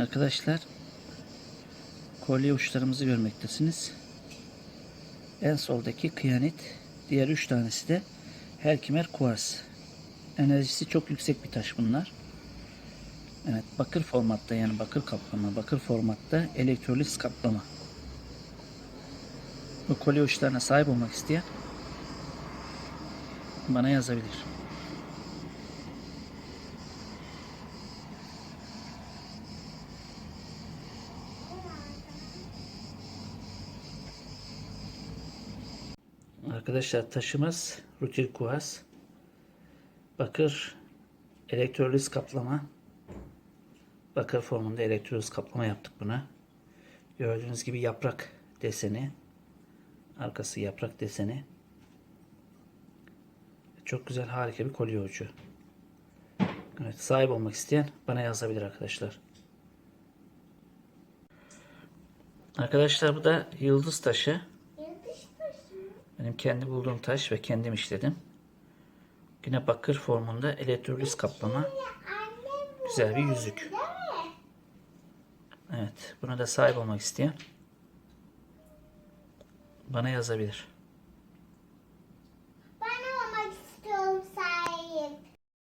Arkadaşlar kolye uçlarımızı görmektesiniz. En soldaki kıyanet, diğer üç tanesi de Herkimer Kuvars. Enerjisi çok yüksek bir taş bunlar. Evet, bakır formatta yani bakır kaplama, bakır formatta elektrolit kaplama. Bu kolye uçlarına sahip olmak isteyen bana yazabilir. Arkadaşlar taşımız rutil kuvars. Bakır elektrolit kaplama. Bakır formunda elektrolit kaplama yaptık buna. Gördüğünüz gibi yaprak deseni. Arkası yaprak deseni. Çok güzel harika bir kolye ucu. Evet, sahip olmak isteyen bana yazabilir arkadaşlar. Arkadaşlar bu da yıldız taşı. Benim kendi bulduğum taş ve kendim işledim. Yine bakır formunda elektrolit kaplama. Güzel bir yüzük. Evet, buna da sahip olmak isteyen bana yazabilir.